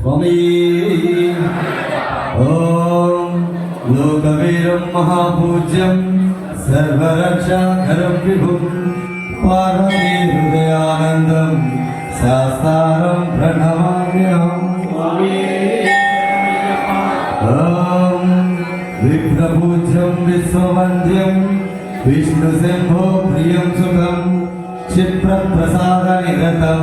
स्वामी। ओम लोकवीरं महापूज्यं सर्वरक्षाकरं विभुं पार्वतीहृदयानन्दं शास्तारं प्रणमाम्यहं ॐ विघ्नपूज्यं विश्ववन्द्यं विष्णुसिंहो సుఖం క్షిప్రప్రసాద నిరతం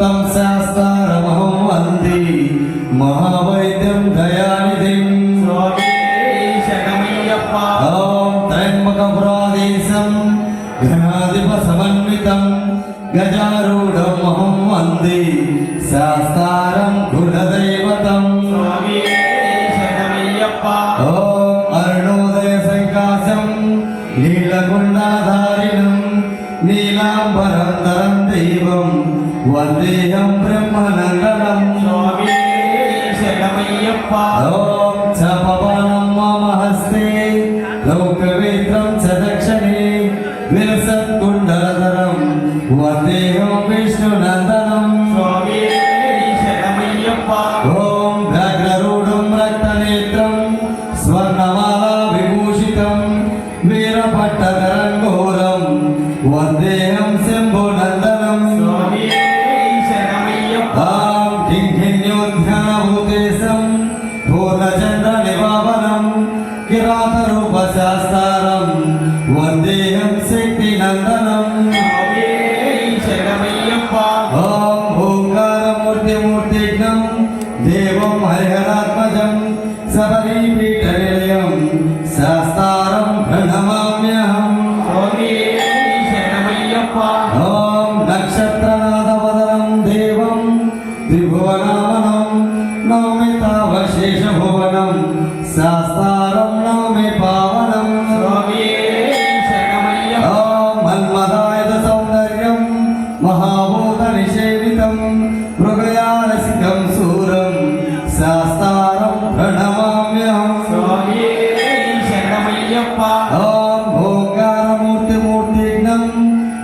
తం శాస్త్రమహం వంది. మహావైద్యం దయానిధిం. ఓం త్రయంబకపురాధీశం. ఘనాధిప సమన్వితం గజారూఢమహం వంది. శాస్త్రం కులదైవతం ఓం అరుణోదయ సంకాశం నీలగుండాధారిణం. నీలాంబరంధరం దైవం. వందేహం బ్రహ్మనందనం ఓం చపవనం మమ హస్తే లోకవేత్రం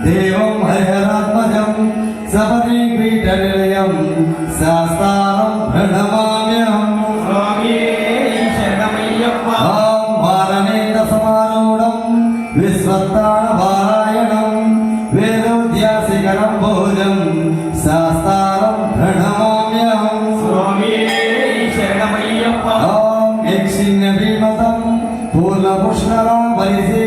దేవం హరిహరాత్మజం సబరీపీఠనిలయం శాస్త్రం ప్రణమామ్యహం ఓం వారణేంద్ర సమారూఢం విశ్వత్తాన పారాయణం వేదోద్యాసికరం భోజం శాస్త్రం ప్రణమామ్యహం ఓం యక్షిణ్య భీమతం పూర్ణపుష్కరం పరిసేవితం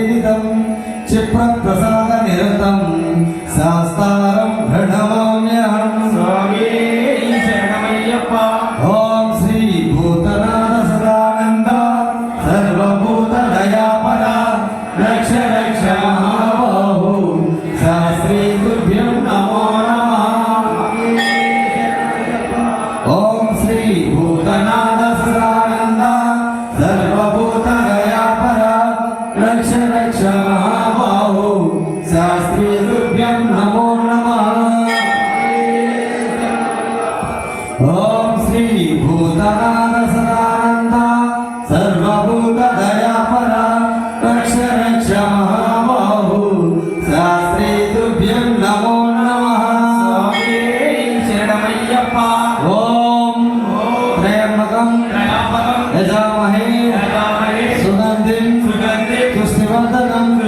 ಧರ್ಮದ ನಂತರ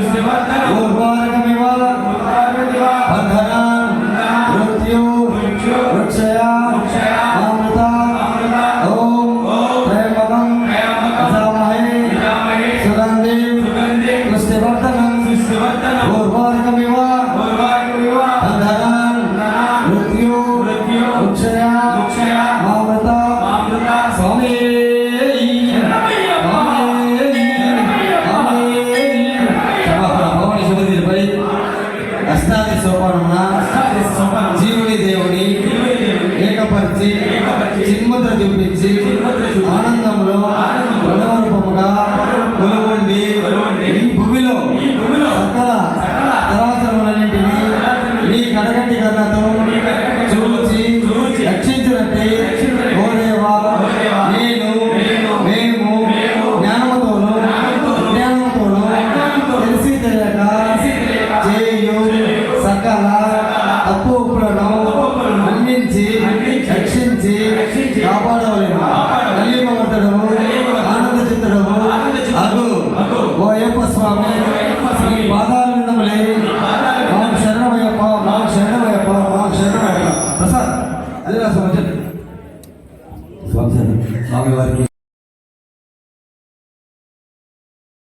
进步的，进步的。